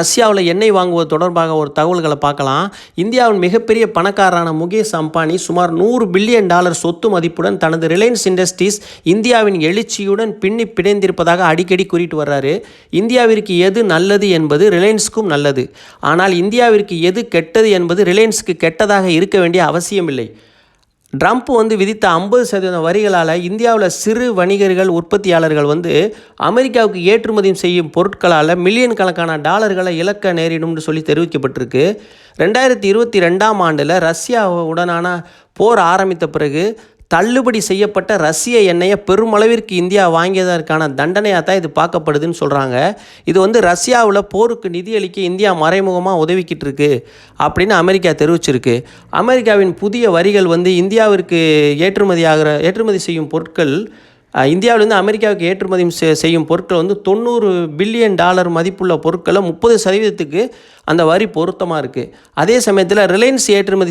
ரஷ்யாவில் எண்ணெய் வாங்குவது தொடர்பாக ஒரு தகவல்களை பார்க்கலாம். இந்தியாவின் மிகப்பெரிய பணக்காரரான முகேஷ் அம்பானி சுமார் நூறு பில்லியன் டாலர் சொத்து மதிப்புடன் தனது ரிலையன்ஸ் இண்டஸ்ட்ரீஸ் இந்தியாவின் எழுச்சியுடன் பின்னி பிணைந்திருப்பதாக அடிக்கடி கூறிட்டு வர்றாரு. இந்தியாவிற்கு எது நல்லது என்பது ரிலையன்ஸுக்கும் நல்லது. ஆனால் இந்தியாவிற்கு எது கெட்டது என்பது ரிலையன்ஸுக்கு கெட்டதாக இருக்க வேண்டிய அவசியமில்லை. ட்ரம்ப் வந்து விதித்த ஐம்பது சதவீத வரிகளால் இந்தியாவில் சிறு வணிகர்கள் உற்பத்தியாளர்கள் வந்து அமெரிக்காவுக்கு ஏற்றுமதி செய்யும் பொருட்களால் மில்லியன் கணக்கான டாலர்களை இழக்க நேரிடும்னு சொல்லி தெரிவிக்கப்பட்டிருக்கு. ரெண்டாயிரத்தி இருபத்தி ரெண்டாம் ஆண்டில் ரஷ்யாவுடனான போர் ஆரம்பித்த பிறகு தள்ளுபடி செய்யப்பட்ட ரஷ்ய எண்ணெயை பெருமளவிற்கு இந்தியா வாங்கியதற்கான தண்டனையாக தான் இது பார்க்கப்படுதுன்னு சொல்கிறாங்க இது வந்து ரஷ்யாவில் போருக்கு நிதியளிக்க இந்தியா மறைமுகமாக உதவிக்கிட்டு இருக்கு அப்படின்னு அமெரிக்கா தெரிவிச்சிருக்கு. அமெரிக்காவின் புதிய வரிகள் வந்து இந்தியாவிற்கு ஏற்றுமதி ஆகிற ஏற்றுமதி செய்யும் பொருட்கள் இந்தியாவிலேருந்து அமெரிக்காவுக்கு ஏற்றுமதி செய்யும் பொருட்கள் வந்து தொண்ணூறு பில்லியன் டாலர் மதிப்புள்ள பொருட்களை முப்பது சதவீதத்துக்கு அந்த வரி பொருத்தமாக இருக்குது அதே சமயத்தில் ரிலையன்ஸ் ஏற்றுமதி